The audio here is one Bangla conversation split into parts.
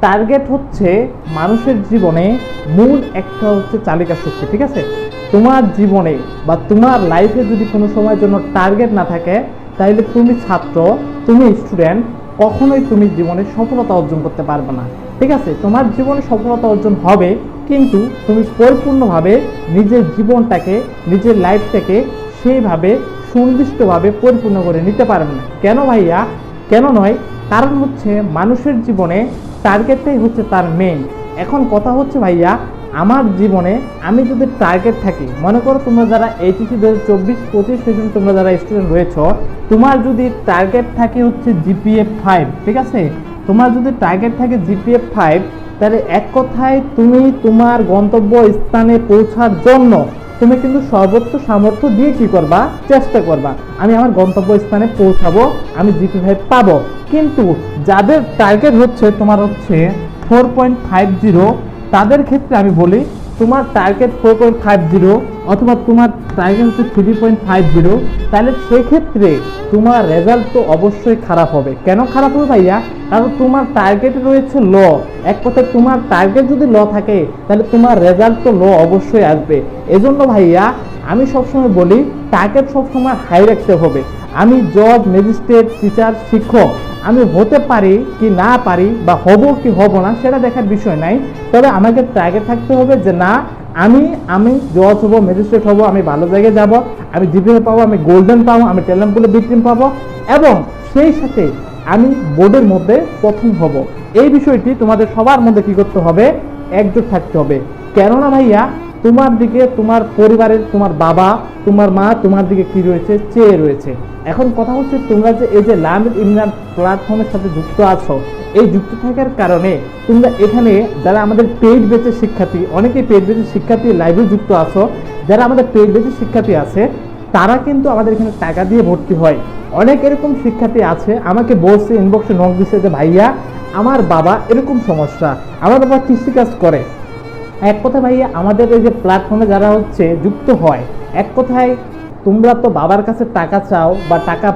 টার্গেট হচ্ছে মানুষের জীবনে মূল একটা হচ্ছে চালিকা শক্তি, ঠিক আছে? তোমার জীবনে বা তোমার লাইফে যদি কোনো সময়ের জন্য টার্গেট না থাকে তাহলে তুমি ছাত্র, তুমি স্টুডেন্ট কখনোই তুমি জীবনে সফলতা অর্জন করতে পারবে না, ঠিক আছে? তোমার জীবনে সফলতা অর্জন হবে, কিন্তু তুমি পরিপূর্ণভাবে নিজের জীবনটাকে, নিজের লাইফটাকে সেইভাবে সুনির্দিষ্টভাবে পরিপূর্ণ করে নিতে পারবে না। কেন ভাইয়া? কেন নয়? কারণ হচ্ছে মানুষের জীবনে টার্গেটটাই হচ্ছে তার মেন এখন কথা হচ্ছে, ভাইয়া, আমার জীবনে আমি যদি টার্গেট থাকি, মনে করো তোমরা যারা এইচএসি দু হাজার চব্বিশ, পঁচিশ সেশন তোমরা যারা স্টুডেন্ট রয়েছ, তোমার যদি টার্গেট থাকে হচ্ছে জিপিএফ ফাইভ ঠিক আছে? তোমার যদি টার্গেট থাকে জিপিএফ ফাইভ তাহলে এক কথায় তুমি তোমার গন্তব্য স্থানে পৌঁছার জন্য তুমি কিন্তু সর্বোচ্চ সামর্থ্য দিয়ে কি করবা? চেষ্টা করবা। আমি আমার গন্তব্য স্থানে পৌঁছাবো, আমি জিপি ফাইভ পাবো। কিন্তু যাদের টার্গেট হচ্ছে তোমার হচ্ছে ফোর পয়েন্ট ফাইভ জিরো তাদের ক্ষেত্রে আমি বলি তোমার target four point five zero অথবা তোমার টার্গেট হচ্ছে থ্রি পয়েন্ট ফাইভ জিরো তাহলে সেক্ষেত্রে তোমার রেজাল্ট তো অবশ্যই খারাপ হবে। কেন খারাপ হবে ভাইয়া? কারণ তোমার টার্গেট রয়েছে ল এক কথায় তোমার টার্গেট যদি ল থাকে, তাহলে তোমার রেজাল্ট তো ল অবশ্যই আসবে। এজন্য ভাইয়া, আমি সবসময় বলি টার্গেট সবসময় হাই রাখতে হবে। আমি জজ ম্যাজিস্ট্রেট টিচার শিক্ষক। আমি হতে পারি কি না পারি বা হব কি হব না, সেটা দেখার বিষয় নাই। তবে আমাকে টার্গেট থাকতে হবে যে না, আমি আমি জজ হব ম্যাজিস্ট্রেট হব, আমি ভালো জায়গায় যাব, আমি জিপিএ পাবো, আমি গোল্ডেন পাবো, আমি টেলামপুলে বিক্রিম পাবো এবং সেই সাথে আমি বোর্ডের মধ্যে প্রথম হব। এই বিষয়টি তোমাদের সবার মধ্যে কি করতে হবে? একজোট থাকতে হবে। কেননা ভাইয়া তোমার দিকে তোমার পরিবারের, তোমার বাবা, তোমার মা, তোমার দিকে কি রয়েছে? চেয়ে রয়েছে। এখন কথা হচ্ছে তোমরা যে এই যে লামিল ইমরান প্ল্যাটফর্মের সাথে যুক্ত আছো, এই যুক্ত থাকার কারণে তোমরা এখানে যারা আমাদের পেইড বেচের শিক্ষার্থী, অনেকেই পেইড বেচের শিক্ষার্থী লাইভে যুক্ত আছো, যারা আমাদের পেইড বেচের শিক্ষার্থী আছে, তারা কিন্তু আমাদের এখানে টাকা দিয়ে ভর্তি হয়। অনেক এরকম শিক্ষার্থী আছে, আমাকে বলছে ইনবক্সে নক দিছে যে, ভাইয়া, আমার বাবা এরকম সমস্যা। আমার বাবা কৃষিকাজ করে। এক কথায় ভাইয়া, আমাদের এই যে প্ল্যাটফর্মে যারা হচ্ছে যুক্ত হয়, এক কথায় তোমরা তো বাবার কাছে টাকা চাও বা টাকা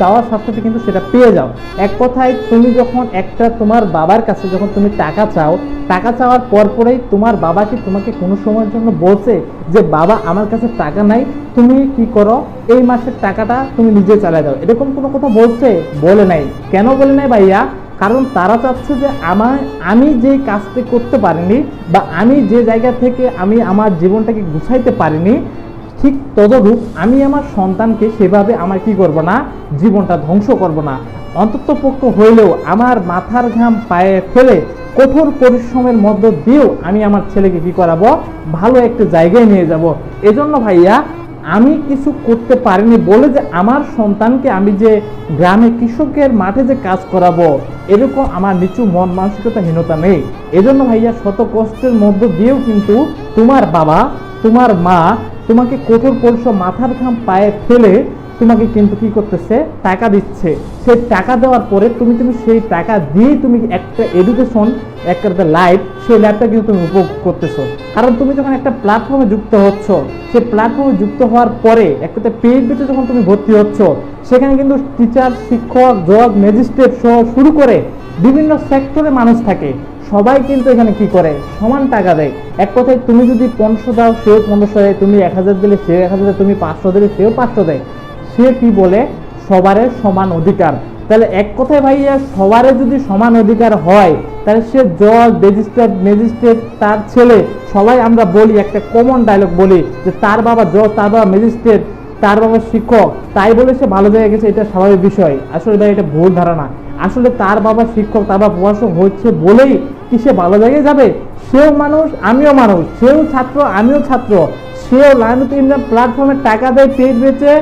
চাওয়ার সাথে কিন্তু সেটা পেয়ে যাও। এক কথায় তুমি যখন একটা তোমার বাবার কাছে যখন তুমি টাকা চাও, টাকা চাওয়ার পর পরেই তোমার বাবা কি তোমাকে কোনো সময়ের জন্য বলছে যে, বাবা, আমার কাছে টাকা নাই, তুমি কি করো? এই মাসের টাকাটা তুমি নিজে চালিয়ে দাও। এরকম কোনো কথা বলছে? বলে নাই। কেন বলে নাই ভাইয়া? কারণ তারা চাচ্ছে যে আমার, আমি যে কাজটি করতে পারিনি বা আমি যে জায়গা থেকে আমি আমার জীবনটাকে গুছাইতে পারিনি, ঠিক তদরূপ আমি আমার সন্তানকে সেভাবে আমার কি করব না, জীবনটা ধ্বংস করব না। অন্তত পক্ষ হইলেও আমার মাথার ঘাম পায়ে ফেলে কঠোর পরিশ্রমের মধ্য দিয়েও আমি আমার ছেলেকে কি করাবো? ভালো একটা জায়গায় নিয়ে যাব। এজন্য ভাইয়া আমি কিছু করতে পারিনি বলে যে আমার সন্তানকে আমি যে গ্রামে কৃষকের মাঠে যে কাজ করাবো, এরকম আমার নিচু মন মানসিকতাহীনতা নেই। এজন্য ভাইয়া শত কষ্টের মধ্য দিয়েও কিন্তু তোমার বাবা, তোমার মা তোমাকে কঠোর পরিশ্রম মাথার ঘাম পায়ে ফেলে তোমাকে কিন্তু কি করতেছে? টাকা দিচ্ছে। সেই টাকা দেওয়ার পরে তুমি তুমি সেই টাকা দিয়েই তুমি একটা এডুকেশন একটা লাইফ সেই লাইফটা কিন্তু তুমি উপভোগ করতেছো। কারণ তুমি যখন একটা প্ল্যাটফর্মে যুক্ত হচ্ছ, সেই প্ল্যাটফর্মে যুক্ত হওয়ার পরে একটা পেইড বেচে যখন তুমি ভর্তি হচ্ছ, সেখানে কিন্তু টিচার শিক্ষক, জজ ম্যাজিস্ট্রেট সহ শুরু করে বিভিন্ন সেক্টরে মানুষ থাকে। সবাই কিন্তু এখানে কি করে? সমান টাকা দেয়। এক কথায় তুমি যদি পনেরোশো দাও, সেও পনেরোশো দেয় তুমি এক হাজার দিলে সেও এক হাজার দেয় তুমি পাঁচশো দিলে সেও পাঁচশো দেয়। সে কি বলে? সবারের সমান অধিকার। তাহলে এক কথায় ভাইয়া, সবারে যদি সমান অধিকার হয়, তাহলে সে জজ ম্যাজিস্ট্রেট ম্যাজিস্ট্রেট, তার ছেলে, সবাই আমরা বলি, একটা কমন ডায়লগ বলি, যে তার বাবা জজ, তার বাবা ম্যাজিস্ট্রেট, তার বাবা শিক্ষক, তাই বলে সে ভালো জায়গায় গেছে, এটা স্বাভাবিক বিষয়। আসলে ভাই এটা ভুল ধারণা। আসলে তার বাবা শিক্ষক, তার বাবা প্রশাসক হচ্ছে বলেই কি সে ভালো জায়গায় যাবে? সেও মানুষ, আমিও মানুষ, সেও ছাত্র, আমিও ছাত্র। সেও লাইনত ইন্ডিয়ান প্ল্যাটফর্মে টাকা দেয় পেজ বেচে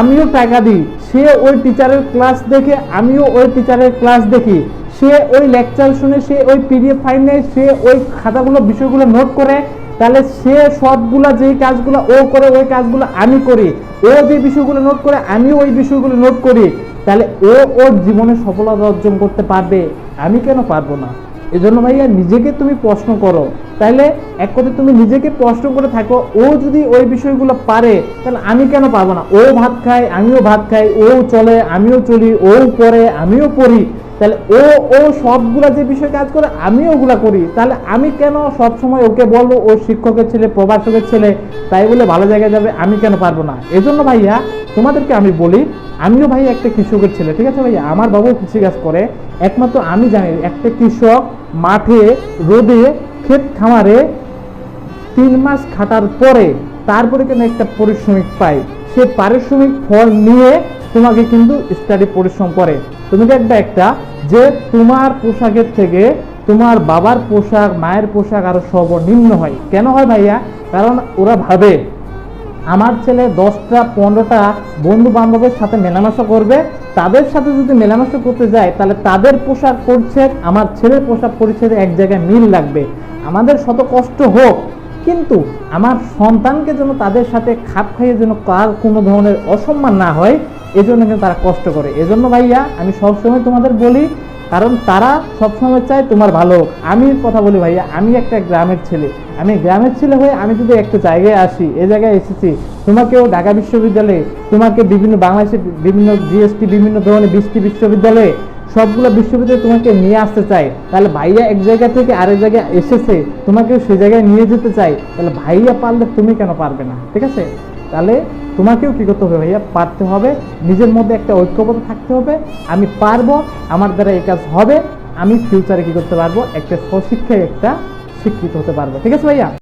আমিও টাকা দিই। সে ওই টিচারের ক্লাস দেখে, আমিও ওই টিচারের ক্লাস দেখি। সে ওই লেকচার শুনে, সে ওই পিডিএফ ফাইল নেয়, সে ওই খাতাগুলো, বিষয়গুলো নোট করে। তাহলে সে সবগুলা যেই কাজগুলো ও করে, ওই কাজগুলো আমি করি। ও যে বিষয়গুলো নোট করে, আমিও ওই বিষয়গুলো নোট করি। তাহলে ও ওর জীবনে সফলতা অর্জন করতে পারবে। আমি কেন পারব না? এজন্য ভাইয়া, নিজেকে তুমি প্রশ্ন করো। তাহলে এক কথায় তুমি নিজেকে প্রশ্ন করে থাকো, ও যদি ওই বিষয়গুলো পারে, তাহলে আমি কেন পারব না? ও ভাত খায়, আমিও ভাত খাই, ও চলে, আমিও চলি, ও পড়ে, আমিও পড়ি। তাহলে ও ও সবগুলা যে বিষয়ে কাজ করে, আমিও ওগুলা করি। তাহলে আমি কেন সব সময় ওকে বলব, ও শিক্ষকের ছেলে, প্রভাষকের ছেলে, তাই বলে ভালো জায়গায় যাবে, আমি কেন পারব না? এজন্য ভাইয়া, তোমাদেরকে আমি বলি, আমিও ভাই একটা কৃষকের ছেলে, ঠিক আছে ভাইয়া? আমার বাবু কৃষিকাজ করে, একমাত্র আমি জানি, একটা কৃষক মাঠে, রোদে ক্ষেত খামারে তিন মাস খাটার পরে তারপরে কেন একটা পারিশ্রমিক পাই সে পারিশ্রমিক ফল নিয়ে তোমাকে কিন্তু স্টাডি পরিশ্রম করে। তুমি দেখবে একটা যে তোমার পোশাকের থেকে তোমার বাবার পোশাক, মায়ের পোশাক আরও সর্বনিম্ন হয়। কেন হয় ভাইয়া? কারণ ওরা ভাবে, আমার ছেলে দশটা, পনেরোটা বন্ধু বান্ধবের সাথে মেলামেশা করবে। তাদের সাথে যদি মেলামেশা করতে যায়, তাহলে তাদের পোশাক পরিচ্ছেদ, আমার ছেলের পোশাক পরিচ্ছেদ এক জায়গায় মিল লাগবে। আমাদের শত কষ্ট হোক, কিন্তু আমার সন্তানকে যেন তাদের সাথে খাপ খাইয়ে যেন কার কোনো ধরনের অসম্মান না হয়, এজন্য কিন্তু তারা কষ্ট করে। এজন্য ভাইয়া, আমি সবসময় তোমাদের বলি, কারণ তারা সবসময় চায় তোমার ভালো হোক। আমি কথা বলি ভাইয়া, আমি একটা গ্রামের ছেলে। আমি গ্রামের ছেলে হয়ে আমি যদি একটা জায়গায় আসি, এ জায়গায় এসেছি, তোমাকেও ঢাকা বিশ্ববিদ্যালয়ে, তোমাকে বিভিন্ন বাংলাদেশের বিভিন্ন জিএসটি, বিভিন্ন ধরনের বৃষ্টি বিশ্ববিদ্যালয়ে সবগুলো বিশ্ববিদ্যালয়ে তোমাকে নিয়ে আসতে চাই তাহলে ভাইয়া এক জায়গা থেকে আরেক জায়গায় এসেছে, তোমাকেও সে জায়গায় নিয়ে যেতে চাই তাহলে ভাইয়া পারলে তুমি কেন পারবে না? ঠিক আছে? তাহলে তোমাকেও কি করতে হবে ভাইয়া? পারতে হবে। নিজের মধ্যে একটা ঐক্যবদ্ধ থাকতে হবে। আমি পারব, আমার দ্বারা এই কাজ হবে। আমি ফিউচারে কি করতে পারব? একটা স্বশিক্ষায় একটা শিক্ষিত হতে পারব। ঠিক আছে ভাইয়া?